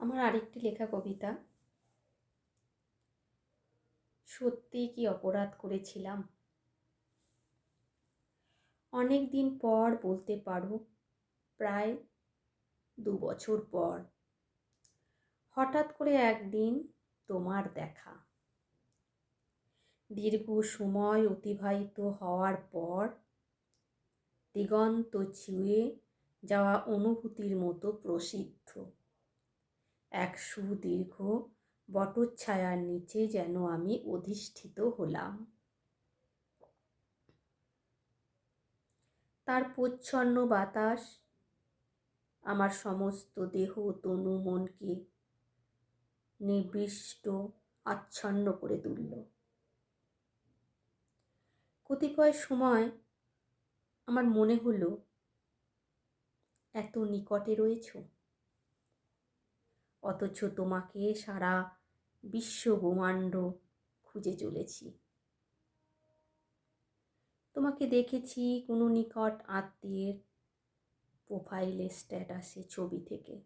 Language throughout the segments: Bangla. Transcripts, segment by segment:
আমার আরেকটি লেখা কবিতা। সত্যি কি অপরাধ করেছিলাম? অনেক দিন পর বলতে পারো, প্রায় দু বছর পর। হঠাৎ করে একদিন তোমার দেখা। দীর্ঘ সময় অতিবাহিত হওয়ার পর দিগন্ত ছুঁয়ে যাওয়া অনুভূতির মতো প্রসিদ্ধ। এক সুদীর্ঘ বটচ্ছায়ার নিচে যেন আমি অধিষ্ঠিত হলাম। তার প্রচ্ছন্ন বাতাস, আমার সমস্ত দেহ তনু মনকে নিবিষ্ট আচ্ছন্ন করে তুলল। কতিপয় সময় আমার মনে হলো, এত নিকটে রয়েছ? অথচ তোমাকে সারা বিশ্ব ব্রহ্মাণ্ড খুঁজে চলেছি। তোমাকে দেখেছি কোনো নিকট আত্মীয়ের প্রোফাইলে স্ট্যাটাসে ছবি থেকে।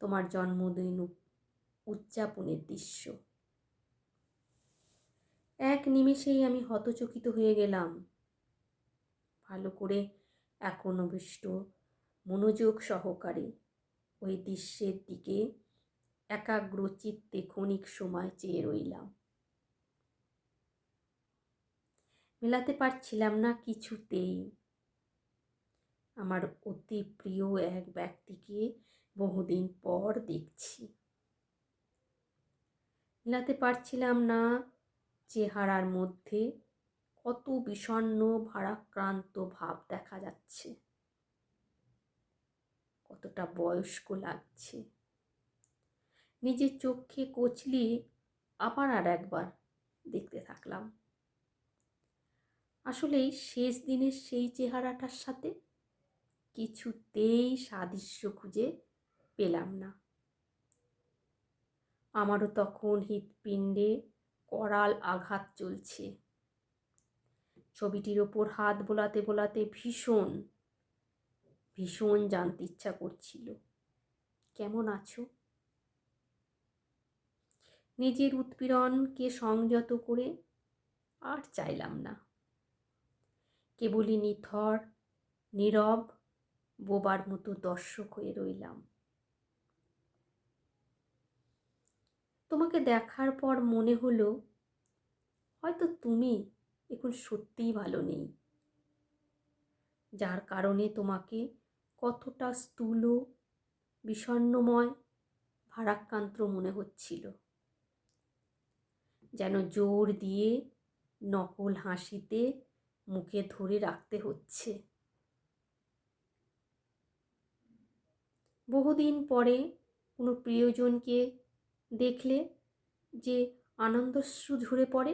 তোমার জন্মদিন উদযাপনের দৃশ্য। এক নিমেষেই আমি হতচকিত হয়ে গেলাম। ভালো করে একনবিষ্ট মনোযোগ সহকারে ওই দৃশ্যের দিকে একাগ্র চিত্তে ক্ষণিক সময় চেয়ে রইলাম। মেলাতে পারছিলাম না কিছুতেই। আমার অতি প্রিয় এক ব্যক্তিকে বহুদিন পর দেখছি। মেলাতে পারছিলাম না চেহারার মধ্যে কত বিষণ্ন ভারাক্রান্ত ভাব দেখা যাচ্ছে। কতটা বয়স্ক লাগছে। নিজের চোখে কচলি আবার আর একবার দেখতে থাকলাম। আসলে শেষ দিনের সেই চেহারাটার সাথে কিছুতেই সাদৃশ্য খুঁজে পেলাম না। আমারও তখন হৃৎপিণ্ডে করাল আঘাত চলছে। ছবিটির ওপর হাত বোলাতে বোলাতে ভীষণ ভীষণ জানতে ইচ্ছা করছিল। কেমন আছো? নিজের উৎপীড়নকে সংযত করে আর চাইলাম না। কেবলই নিথর, নীরব, বোবার মতো দর্শক হয়ে রইলাম। তোমাকে দেখার পর মনে হলো, হয়তো তুমি এখন সত্যিই ভালো নেই। যার কারণে তোমাকে কতটা স্থূল, বিষণ্নময়, ভারাক্রান্ত মনে হচ্ছিল। যেন জোর দিয়ে নকল হাসিতে মুখে ধরে রাখতে হচ্ছে। বহুদিন পরে কোনো প্রিয়জনকে দেখলে যে আনন্দশ্রু ঝরে পড়ে,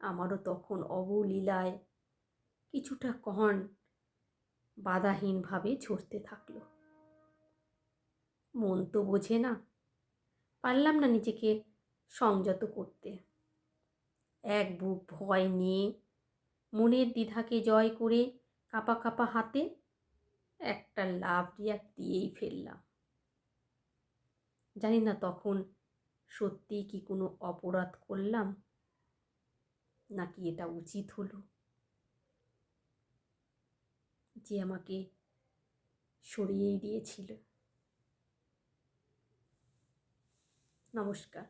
আমারও তখন অবলীলায় কিছুটা কহন বাধাহীনভাবে ঝরতে থাকল। মন তো বোঝে না, পারলাম না নিজেকে সংযত করতে। এক বুক ভয় নিয়ে মনের দ্বিধাকে জয় করে কাপা কাপা হাতে একটা লাভ রিয়াক দিয়েই ফেললাম। জানি না তখন সত্যিই কি কোনো অপরাধ করলাম, নাকি এটা উচিত হলো? যে আমাকে সরিয়েই দিয়েছিল। নমস্কার।